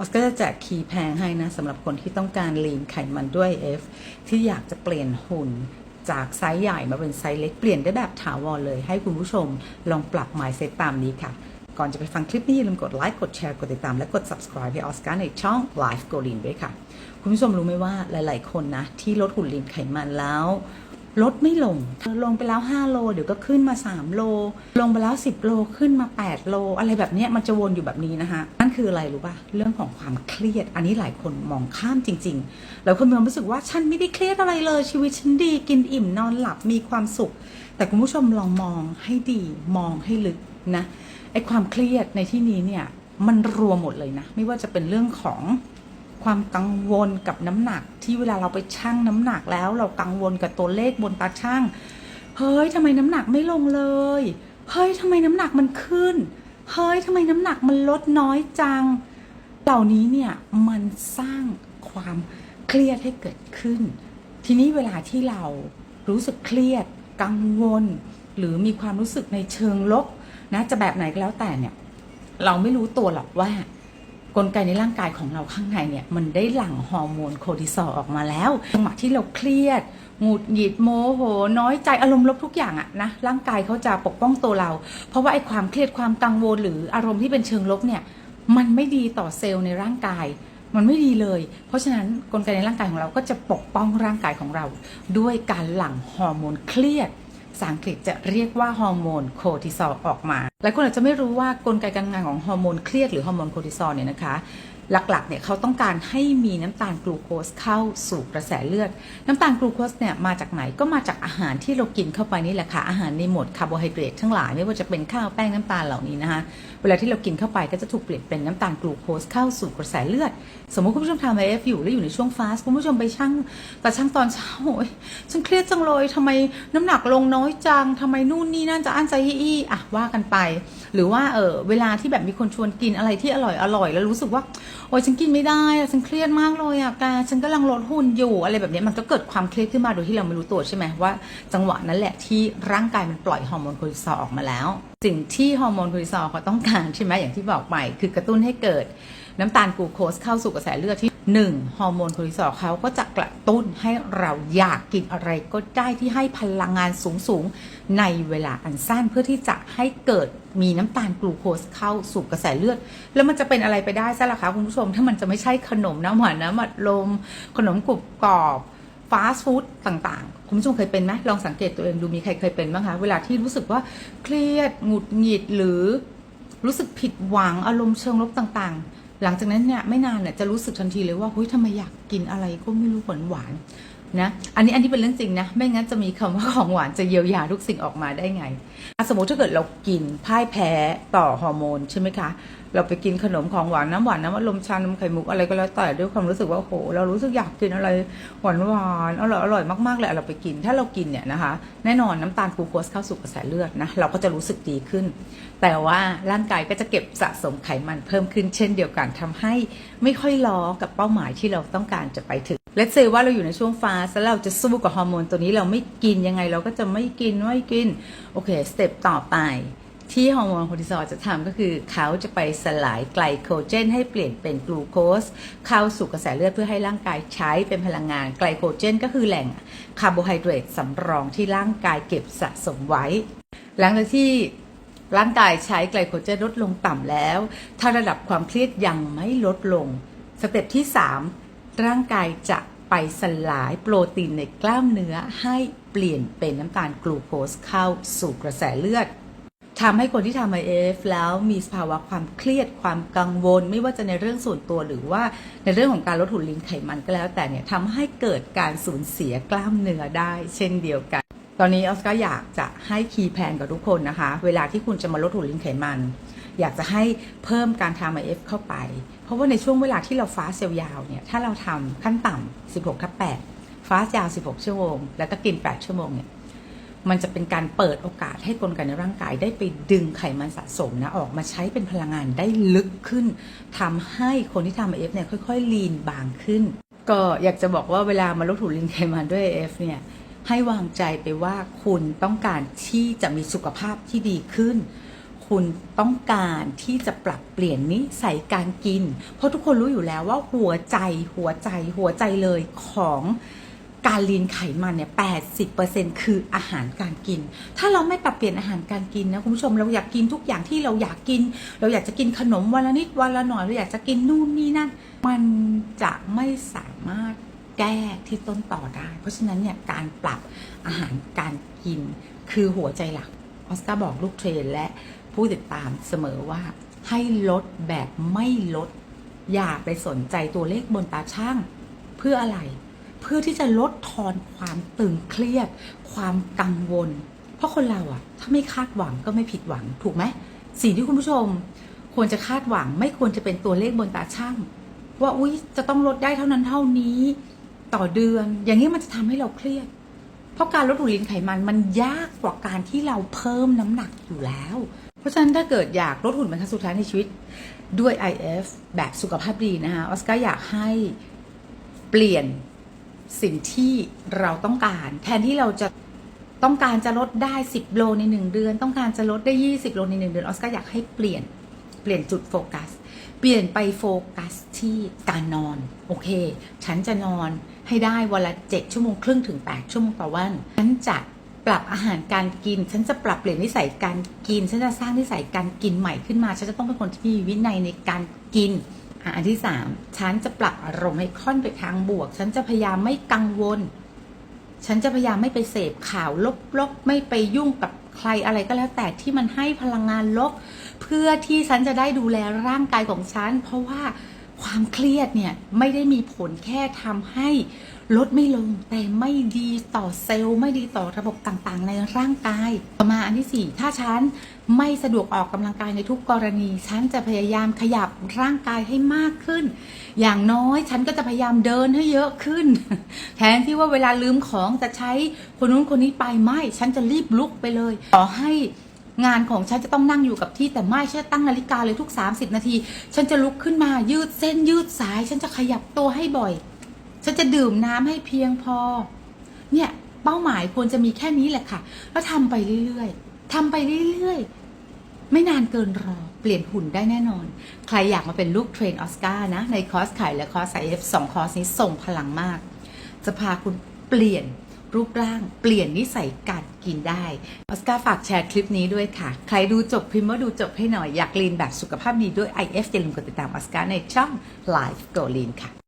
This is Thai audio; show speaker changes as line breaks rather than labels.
ออสก็จะแจกคีย์แพงให้นะสำหรับคนที่ต้องการลีนไขมันด้วย F ที่อยากจะเปลี่ยนหุ่นจากไซส์ใหญ่มาเป็นไซส์เล็กเปลี่ยนได้แบบถาวรเลย ให้คุณผู้ชมลองปรับ mindset ตามนี้ค่ะ ก่อนจะไปฟังคลิปนี้อย่าลืมกดไลค์กดแชร์กดติดตามและกด subscribe ให้ออสการ์ในช่อง Life Go Lean ด้วยค่ะ คุณผู้ชมรู้ไหมว่าหลาย ๆ คนนะที่ลดหุ่นลีนไขมันแล้ว ลดไม่ลงเธอลงไปแล้ว 5 โล เดี๋ยวก็ขึ้นมา 3 โล ลงไปแล้ว 10 โลขึ้นมา 8 โล อะไรแบบนี้มันจะวนอยู่แบบนี้นะคะนั่นคืออะไรรู้ป่ะเรื่องของความเครียด อันนี้หลายคนมองข้ามจริงๆแล้วคนมีความรู้สึกว่าฉันไม่ได้เครียดอะไรเลย ชีวิตฉันดีกินอิ่มนอนหลับมีความสุข แต่คุณผู้ชมลองมองให้ดีมองให้ลึกนะไอ้ความเครียดในที่นี้เนี่ยมันรวมหมดเลยนะ ไม่ว่าจะเป็นเรื่องของ ความกังวลกับน้ำหนัก ที่เวลาเราไปชั่งน้ำหนักแล้ว เรากังวลกับตัวเลขบนตาชั่งเฮ้ยทำไมน้ำหนักไม่ลงเลยเฮ้ยทำไมน้ำหนักมันขึ้นเฮ้ยทำไมน้ำหนักมันลดน้อยจัง เหล่านี้เนี่ยมันสร้างความเครียดให้เกิดขึ้น ทีนี้เวลาที่เรารู้สึกเครียด กังวล หรือมีความรู้สึกในเชิงลบนะจะแบบไหนก็แล้วแต่เนี่ย เราไม่รู้ตัวหรอกว่า กลไกในร่างกายของเราข้างในเนี่ยมันได้หลั่งฮอร์โมนโคร์ติซอลออกมาแล้วจังหวะที่เราเครียดหงุดหงิดโมโห น้อยใจอารมณ์ลบทุกอย่างอะนะร่างกายเขาจะปกป้องตัวเรา เพราะว่าไอ้ความเครียดความกังวลหรืออารมณ์ที่เป็นเชิงลบเนี่ยมันไม่ดีต่อเซลล์ในร่างกาย มันไม่ดีเลย เพราะฉะนั้นกลไกในร่างกายของเราก็จะปกป้องร่างกายของเรา ด้วยการหลั่งฮอร์โมนเครียด ษาอังกฤษจะเรียกว่าฮอร์โมนโคร์ติซอลออกมาหลายคนอาจจะไม่รู้ว่ากลไกการงานของฮอร์โมนเครียดหรือฮอร์โมนโคร์ติซอลเนี่ยนะคะ หลักๆเนี่ยเขาต้องการให้มีน้ำตาลกลูโคสเข้าสู่กระแสเลือด น้ำตาลกลูโคสเนี่ยมาจากไหนก็มาจากอาหารที่เรากินเข้าไปนี่แหละค่ะอาหารในหมวดคาร์โบไฮเดรตทั้งหลายไม่ว่าจะเป็นข้าวแป้งน้ำตาลเหล่านี้นะคะเวลาที่เรากินเข้าไปก็จะถูกเปลี่ยนเป็นน้ำตาลกลูโคสเข้าสู่กระแสเลือด สมมติคุณผู้ชมทำไอเอฟอยู่แล้วอยู่ในช่วงฟาสต์คุณผู้ชมไปชั่งแต่ชั่งตอนเช้าโอ้ยฉันเครียดจังเลยทำไมน้ำหนักลงน้อยจังทำไมนู่นนี่นั่นจะอั้นใจอี้อะว่ากันไป หรือว่าเออเวลาที่แบบมีคนชวนกินอะไรที่อร่อยอร่อยแล้วรู้สึกว่า โอ้ยฉันกินไม่ได้อะฉันเครียดมากเลยอะแกฉันกำลังลดหุ่นอยู่อะไรแบบนี้มันก็เกิดความเครียดขึ้นมาโดยที่เราไม่รู้ตัวใช่ไหมว่า จังหวะนั้นแหละที่ร่างกายมันปล่อยฮอร์โมนคอร์ติซอลออกมาแล้ว สิ่งที่ฮอร์โมนคอร์ติซอลเขาต้องการใช่ไหมอย่างที่บอกไปคือกระตุ้นให้เกิดน้ำตาลกลูโคสเข้าสู่กระแสเลือดที่ หนึ่งฮอร์โมนคอร์ติซอลเขาก็จะกระตุ้นให้เราอยากกินอะไรก็ได้ที่ให้พลังงานสูงๆ ในเวลาอันสั้นเพื่อที่จะให้เกิดมีน้ำตาลกลูโคสเข้าสู่กระแสเลือด แล้วมันจะเป็นอะไรไปได้ซะล่ะคะคุณผู้ชม ถ้ามันจะไม่ใช่ขนมน้ำหวานน้ำอัดลม ขนมกรุบกรอบฟาสต์ฟู้ดต่างๆ คุณผู้ชมเคยเป็นไหมลองสังเกตตัวเองดูมีใครเคยเป็นบ้างคะ เวลาที่รู้สึกว่าเครียดหงุดหงิดหรือรู้สึกผิดหวังอารมณ์เชิงลบต่างๆ หลังจากนั้นเนี่ยไม่นานเนี่ยจะรู้สึกทันทีเลยว่าเฮ้ยทำไมอยากกินอะไรก็ไม่รู้หวานหวาน นะอันนี้อันนี้เป็นเรื่องจริงนะ ไม่งั้นจะมีคำว่าของหวานจะเยียวยาทุกสิ่งออกมาได้ไง สมมติถ้าเกิดเรากินพ่ายแพ้ต่อฮอร์โมนใช่ไหมคะ เราไปกินขนมของหวานน้ำหวานน้ำอัดลมชานมไข่มุกอะไรก็แล้วแต่ด้วยความรู้สึกว่าโอ้โหเรารู้สึกอยากกินอะไรหวานหวานๆอร่อยอร่อยมากๆเลยเราไปกิน ถ้าเรากินเนี่ยนะคะ แน่นอนน้ำตาลกลูโคสเข้าสู่กระแสเลือดนะเราก็จะรู้สึกดีขึ้น แต่ว่าร่างกายก็จะเก็บสะสมไขมันเพิ่มขึ้นเช่นเดียวกันทำให้ไม่ค่อยล้อกับเป้าหมายที่เราต้องการจะไปถึง เลตเซว่าเราอยู่ในช่วงฟาสแล้วเราจะสู้กับฮอร์โมนตัวนี้เราไม่กินยังไงเราก็จะไม่กินไม่กิน โอเคสเต็ปต่อไป ที่ฮอร์โมนคอร์ติซอลจะทำก็คือเขาจะไปสลายไกลโคเจน ให้เปลี่ยนเป็นกลูโคสเข้าสู่กระแสเลือดเพื่อให้ร่างกายใช้เป็นพลังงานไกลโคเจน ก็คือแหล่งคาร์โบไฮเดรตสำรองที่ร่างกายเก็บสะสมไว้ หลังจากที่ร่างกายใช้ไกลโคเจนลดลงต่ำแล้ว ถ้าระดับความเครียดยังไม่ลดลง สเต็ปที่ 3 ร่างกายจะไปสลายโปรตีนในกล้ามเนื้อให้เปลี่ยนเป็นน้ำตาลกลูโคสเข้าสู่กระแสเลือดทำให้คนที่ทำ IF แล้วมีสภาวะความเครียดความกังวล ไม่ว่าจะในเรื่องส่วนตัวหรือว่าในเรื่องของการลดหุ่นลีนไขมันก็แล้ว แต่เนี่ยทำให้เกิดการสูญเสียกล้ามเนื้อได้ เช่นเดียวกัน ตอนนี้ออสการ์อยากจะให้คีย์แพนกับทุกคนนะคะ เวลาที่คุณจะมาลดหุ่นลีนไขมัน อยากจะให้เพิ่มการทำ IF เข้าไป เพราะว่าในช่วงเวลาที่เราฟาสต์ยาวเนี่ยถ้าเราทำขั้นต่ำ16ทับ8ฟาส์ยาว 16 ชั่วโมง แล้วก็กิน 8 ชั่วโมงเนี่ยมันจะเป็นการเปิดโอกาสให้กลไกในร่างกายได้ไปดึงไขมันสะสมนะออกมาใช้เป็นพลังงานได้ลึกขึ้นทำให้คนที่ทำเอฟเนี่ยค่อยๆ ลีนบางขึ้น ก็อยากจะบอกว่าเวลามาลดหุ่นลีนไขมันด้วยเอฟเนี่ยให้วางใจไปว่าคุณต้องการที่จะมีสุขภาพที่ดีขึ้น คุณต้องการที่จะปรับเปลี่ยนนิสัยการกิน เพราะทุกคนรู้อยู่แล้วว่าหัวใจหัวใจหัวใจเลยของการลีนไขมันเนี่ย80%คืออาหารการกิน ถ้าเราไม่ปรับเปลี่ยนอาหารการกินนะคุณผู้ชมเราอยากกินทุกอย่างที่เราอยากกิน เราอยากจะกินขนมวันละนิดวันละหน่อยเราอยากจะกินนู่นนี่นั่น มันจะไม่สามารถแก้ที่ต้นต่อได้ เพราะฉะนั้นเนี่ยการปรับอาหารการกินคือหัวใจหลักออสการ์บอกลูกเทรนและ ผู้ติดตามเสมอว่า ให้ลดแบบไม่ลด อย่าไปสนใจตัวเลขบนตาช่าง เพื่ออะไร เพื่อที่จะลดทอนความตึงเครียด ความกังวล เพราะคนเราอะถ้าไม่คาดหวังก็ไม่ผิดหวังถูกไหมสิ่งที่คุณผู้ชม ควรจะคาดหวังไม่ควรจะเป็นตัวเลขบนตาช่าง ว่าอุ๊ยจะต้องลดได้เท่านั้นเท่านี้ต่อเดือน อย่างนี้มันจะทำให้เราเครียด เพราะการลดหุ่นลีนไขมันมันยากกว่าการที่เราเพิ่มน้ำหนักอยู่แล้ว ราะฉะนั้นถ้าเกิดอยากลดหุ่นเป็นครั้งสุดท้ายในชีวิตด้วย IF แบบสุขภาพดีนะคะออสการ์อยากให้เปลี่ยนสิ่งที่เราต้องการ แทนที่เราจะต้องการจะลดได้ 10 โลใน 1 เดือน ต้องการจะลดได้ 20 โลใน 1 เดือนออสการ์อยากให้เปลี่ยนเปลี่ยนจุดโฟกัส เปลี่ยนไปโฟกัสที่การนอน โอเค ฉันจะนอนให้ได้วันละ 7 ชั่วโมงครึ่งถึง 8 ชั่วโมงต่อวันฉันจะ รับอาหารการกิน ฉันจะปรับเปลี่ยนนิสัยการกิน ฉันจะสร้างนิสัยการกินใหม่ขึ้นมา ฉันจะต้องเป็นคนที่มีวินัยในการกินอันที่3ฉันจะปรับอารมณ์ให้ค่อนไปทางบวก ฉันจะพยายามไม่กังวล ฉันจะพยายามไม่ไปเสพข่าวลบๆ ไม่ไปยุ่งกับใครอะไรก็แล้วแต่ที่มันให้พลังงานลบ เพื่อที่ฉันจะได้ดูแลร่างกายของฉัน เพราะว่าความเครียดเนี่ยไม่ได้มีผลแค่ทำให้ ลดไม่ลงแต่ไม่ดีต่อเซลล์ไม่ดีต่อระบบต่างๆ ในร่างกาย ต่อมาอันที่ 4 ถ้าฉันไม่สะดวกออกกำลังกายในทุกกรณี ฉันจะพยายามขยับร่างกายให้มากขึ้น อย่างน้อยฉันก็จะพยายามเดินให้เยอะขึ้น แทนที่ว่าเวลาลืมของจะใช้คนนู้นคนนี้ไปไม่ ฉันจะรีบลุกไปเลย ต่อให้งานของฉันจะต้องนั่งอยู่กับที่แต่ไม่ฉันตั้งนาฬิกาเลยทุก 30 นาที ฉันจะลุกขึ้นมายืดเส้นยืดสาย ฉันจะขยับตัวให้บ่อย ฉันจะดื่มน้ำให้เพียงพอ เนี่ยเป้าหมายควรจะมีแค่นี้แหละค่ะ แล้วทำไปเรื่อยๆทำไปเรื่อยๆ ไม่นานเกินรอ เปลี่ยนหุ่นได้แน่นอน ใครอยากมาเป็นลูกเทรนออสการ์นะ ในคอร์สขายและคอร์สไอเอฟสองคอร์สนี้ส่งพลังมาก จะพาคุณเปลี่ยนรูปร่าง เปลี่ยนนิสัยการกินได้ ออสการ์ฝากแชร์คลิปนี้ด้วยค่ะ ใครดูจบพิมพ์ว่าดูจบให้หน่อย อยากลีนแบบสุขภาพดีด้วย IF อย่าลืมกดติดตามออสการ์ในช่อง Live Go Lean ค่ะ